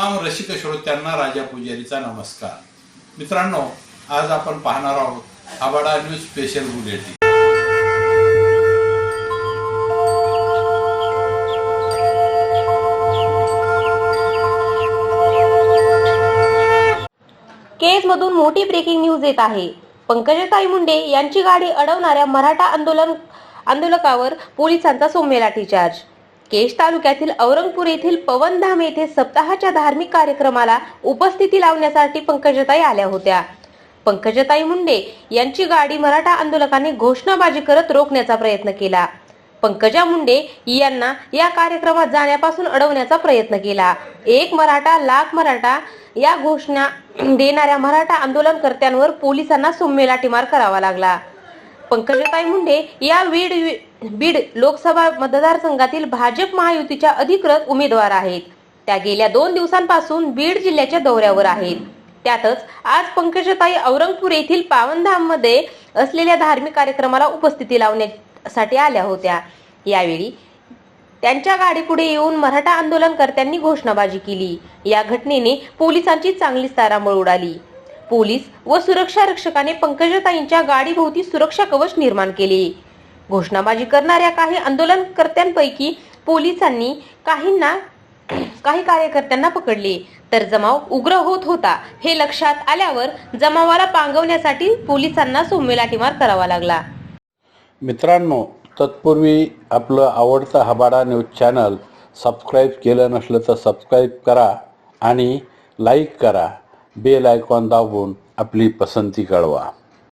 रसिक श्रोत्यांना राजा पुजारीचा नमस्कार. मित्रांनो आज आपण पाहणार आहोत आबाडा न्यूज स्पेशल बुलेटिन. केजमधून मोठी ब्रेकिंग न्यूज येत आहे. पंकजताई मुंडे यांची गाडी अडवणाऱ्या मराठा आंदोलन आंदोलकावर पोलिसांचा सौम्य लाठीचार्ज. केश तालुक्यातील औरंगपूर येथील पवनधाम येथे सप्ताहाच्या धार्मिक कार्यक्रमाला उपस्थिती लावण्यासाठी पंकजताई आल्या होत्या. पंकजताई मुंडे यांची गाडी मराठा आंदोलकांनी घोषणाबाजी करत रोखण्याचा प्रयत्न केला. पंकजा मुंडे यांना या कार्यक्रमात जाण्यापासून अडवण्याचा प्रयत्न केला. एक मराठा लाख मराठा या घोषणा देणाऱ्या मराठा आंदोलनकर्त्यांवर पोलिसांना सौम्य लाठीमार करावा लागला. पंकजताई मुंडे या वीड बीड लोकसभा मतदारसंघातील भाजप महायुतीच्या अधिकृत उमेदवार आहेत. त्या गेल्या दोन दिवसांपासून बीड जिल्ह्याच्या दौऱ्यावर आहेत. त्यातच आज पंकजताई औरंगपूर येथील पावनधाममध्ये असलेल्या धार्मिक कार्यक्रमाला उपस्थिती लावण्यासाठी आल्या होत्या. यावेळी त्यांच्या गाडीपुढे येऊन मराठा आंदोलनकर्त्यांनी घोषणाबाजी केली. या घटनेने पोलिसांची चांगलीच तारांबळ उडाली. पोलीस व सुरक्षा रक्षकाने पंकजताईंच्या गाडीभोवती सुरक्षा कवच निर्माण केले. घोषणाबाजी करणाऱ्या काही आंदोलनकर्त्यांपैकी पोलिसांनी काहींना काही कार्यकर्त्यांना पकडले. तर जमाव उग्र होत होता हे लक्षात आल्यावर जमावाला पांगवण्यासाठी पोलिसांना सौम्य लाठीमार करावा लागला. मित्रांनो तत्पूर्वी आपलं आवडतं हबाडा न्यूज चॅनल सबस्क्राईब केलं नसलं तर सबस्क्राईब करा आणि लाईक करा. बेल आयकॉन दाबून आपली पसंती कळवा.